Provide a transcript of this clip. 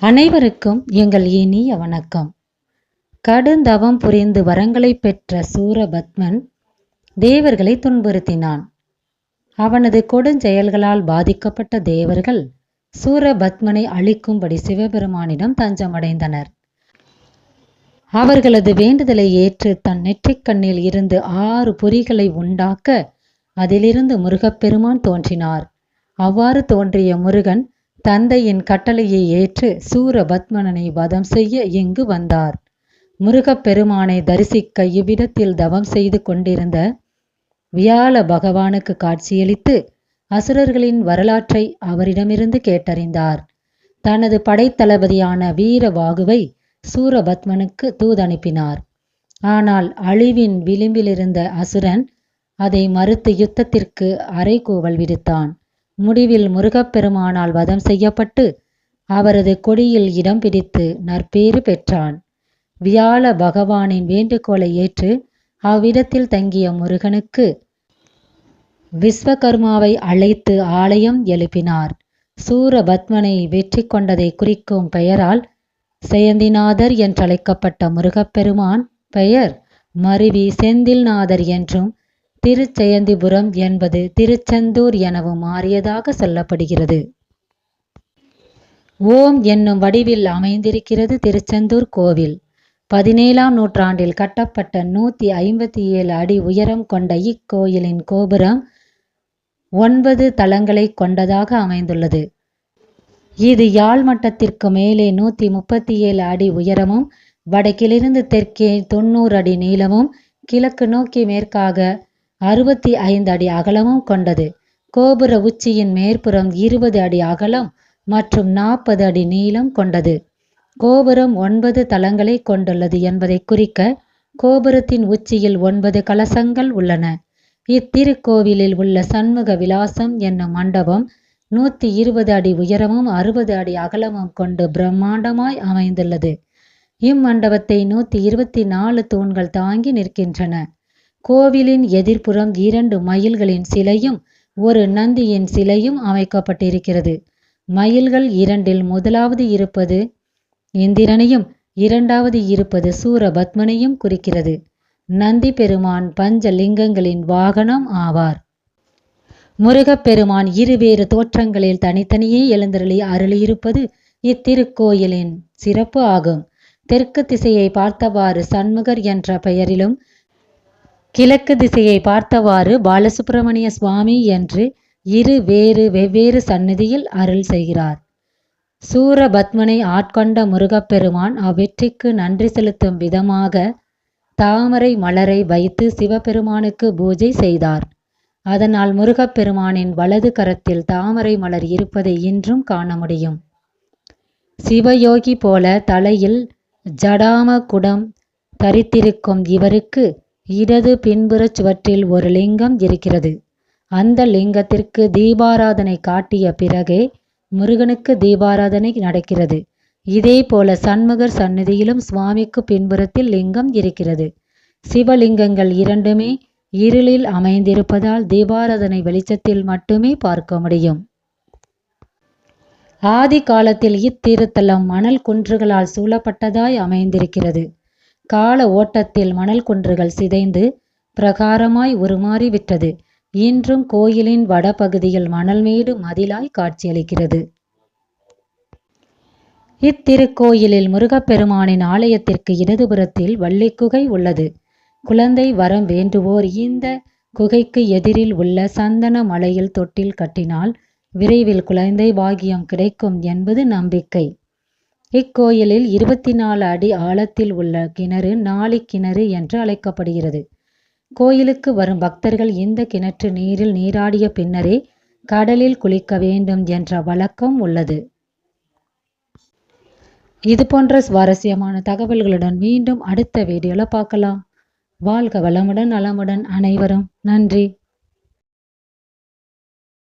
அனைவருக்கும் எங்கள் இனிய வணக்கம். கடுந்தவம் புரிந்து வரங்களை பெற்ற சூரபத்மன் தேவர்களை துன்புறுத்தினான். அவனது கொடுஞ்செயல்களால் பாதிக்கப்பட்ட தேவர்கள் சூரபத்மனை அழிக்கும்படி சிவபெருமானிடம் தஞ்சமடைந்தனர். அவர்களது வேண்டுதலை ஏற்று தன் நெற்றிக்கண்ணில் இருந்து ஆறு பொறிகளை உண்டாக்க அதிலிருந்து முருகப்பெருமான் தோன்றினார். அவ்வாறு தோன்றிய முருகன் தந்தையின் கட்டளையை ஏற்று சூரபத்மனனை வதம் செய்ய இங்கு வந்தார். முருகப்பெருமானை தரிசிக்க இவ்விடத்தில் தவம் செய்து கொண்டிருந்த வியாழ பகவானுக்கு காட்சியளித்து அசுரர்களின் வரலாற்றை அவரிடமிருந்து கேட்டறிந்தார். தனது படைத்தளபதியான வீரவாகுவை சூரபத்மனுக்கு தூதனுப்பினார். ஆனால் அழிவின் விளிம்பிலிருந்த அசுரன் அதை மறுத்து யுத்தத்திற்கு அரைகூவல் விடுத்தான். முடிவில் முருகப்பெருமானால் வதம் செய்யப்பட்டு அவரது கொடியில் இடம் பிடித்து நற்பேறு பெற்றான். வியாழ பகவானின் வேண்டுகோளை ஏற்று அவ்விடத்தில் தங்கிய முருகனுக்கு விஸ்வகர்மாவை அழைத்து ஆலயம் எழுப்பினார். சூரபத்மனை வெற்றி கொண்டதை குறிக்கும் பெயரால் செயந்திநாதர் என்றழைக்கப்பட்ட முருகப்பெருமான் பெயர் மருவி செந்தில்நாதர் என்றும் திருச்செயந்திபுரம் என்பது திருச்செந்தூர் எனவும் மாறியதாக சொல்லப்படுகிறது. ஓம் என்னும் வடிவில் அமைந்திருக்கிறது திருச்செந்தூர் கோவில். பதினேழாம் நூற்றாண்டில் கட்டப்பட்ட நூற்றி ஐம்பத்தி ஏழு அடி உயரம் கொண்ட இக்கோயிலின் கோபுரம் ஒன்பது தளங்களை கொண்டதாக அமைந்துள்ளது. இது யாழ் மட்டத்திற்கு மேலே நூற்றி முப்பத்தி ஏழு அடி உயரமும் வடக்கிலிருந்து தெற்கே தொண்ணூறு அடி நீளமும் கிழக்கு நோக்கி மேற்காக அறுபத்தி ஐந்து அடி அகலமும் கொண்டது. கோபுர உச்சியின் மேற்புறம் இருபது அடி அகலம் மற்றும் நாற்பது அடி நீளம் கொண்டது. கோபுரம் ஒன்பது தளங்களை கொண்டுள்ளது என்பதை குறிக்க கோபுரத்தின் உச்சியில் ஒன்பது கலசங்கள் உள்ளன. இத்திருக்கோவிலில் உள்ள சண்முக விலாசம் என்னும் மண்டபம் நூற்றி இருபது அடி உயரமும் அறுபது அடி அகலமும் கொண்டு பிரம்மாண்டமாய் அமைந்துள்ளது. இம்மண்டபத்தை நூற்றி இருபத்தி நாலு தூண்கள் தாங்கி நிற்கின்றன. கோவிலின் எதிர்ப்புறம் இரண்டு மயில்களின் சிலையும் ஒரு நந்தியின் சிலையும் அமைக்கப்பட்டிருக்கிறது. மயில்கள் இரண்டில் முதலாவது இருப்பது இந்திரனையும் இரண்டாவது இருப்பது சூரபத்மனையும் குறிக்கிறது. நந்தி பெருமான் பஞ்ச லிங்கங்களின் வாகனம் ஆவார். முருகப்பெருமான் இருவேறு தோற்றங்களில் தனித்தனியே எழுந்தருளி அருளியிருப்பது இத்திருக்கோயிலின் சிறப்பு ஆகும். தெற்கு திசையை பார்த்தவாறு சண்முகர் என்ற பெயரிலும் கிழக்கு திசையை பார்த்தவாறு பாலசுப்பிரமணிய சுவாமி என்று இரு வேறு வெவ்வேறு சந்நிதியில் அருள் செய்கிறார். சூரபத்மனை ஆட்கொண்ட முருகப்பெருமான் அவ்வெற்றிக்கு நன்றி செலுத்தும் விதமாக தாமரை மலரை வைத்து சிவபெருமானுக்கு பூஜை செய்தார். அதனால் முருகப்பெருமானின் வலது கரத்தில் தாமரை மலர் இருப்பதை இன்றும் காண முடியும். சிவயோகி போல தலையில் ஜடாம குடம் தரித்திருக்கும் இவருக்கு இடது பின்புற சுவற்றில் ஒரு லிங்கம் இருக்கிறது. அந்த லிங்கத்திற்கு தீபாராதனை காட்டிய பிறகே முருகனுக்கு தீபாராதனை நடக்கிறது. இதே போல சண்முகர் சந்நிதியிலும் சுவாமிக்கு பின்புறத்தில் லிங்கம் இருக்கிறது. சிவலிங்கங்கள் இரண்டுமே இருளில் அமைந்திருப்பதால் தீபாராதனை வெளிச்சத்தில் மட்டுமே பார்க்க முடியும். ஆதி காலத்தில் இத்திருத்தலம் மணல் குன்றுகளால் சூழப்பட்டதாய் அமைந்திருக்கிறது. கால ஓட்டத்தில் மணல் குன்றுகள் சிதைந்து பிரகாரமாய் உருமாறிவிட்டது இன்றும் கோயிலின் வடபகுதியில் மணல்மேடு மதிலாய் காட்சியளிக்கிறது. இத்திருக்கோயிலில் முருகப்பெருமானின் ஆலயத்திற்கு இடதுபுறத்தில் வள்ளிக்குகை உள்ளது. குழந்தை வரம் வேண்டுவோர் இந்த குகைக்கு எதிரில் உள்ள சந்தன மலையில் தொட்டில் கட்டினால் விரைவில் குழந்தை பாகியம் கிடைக்கும் என்பது நம்பிக்கை. இக்கோயிலில் இருபத்தி நாலு அடி ஆழத்தில் உள்ள கிணறு நாளி கிணறு என்று அழைக்கப்படுகிறது. கோயிலுக்கு வரும் பக்தர்கள் இந்த கிணற்று நீரில் நீராடிய பின்னரே கடலில் குளிக்க வேண்டும் என்ற வழக்கம் உள்ளது. இது போன்ற சுவாரஸ்யமான தகவல்களுடன் மீண்டும் அடுத்த வீடியோல பார்க்கலாம். வாழ்க வளமுடன் நலமுடன் அனைவரும். நன்றி.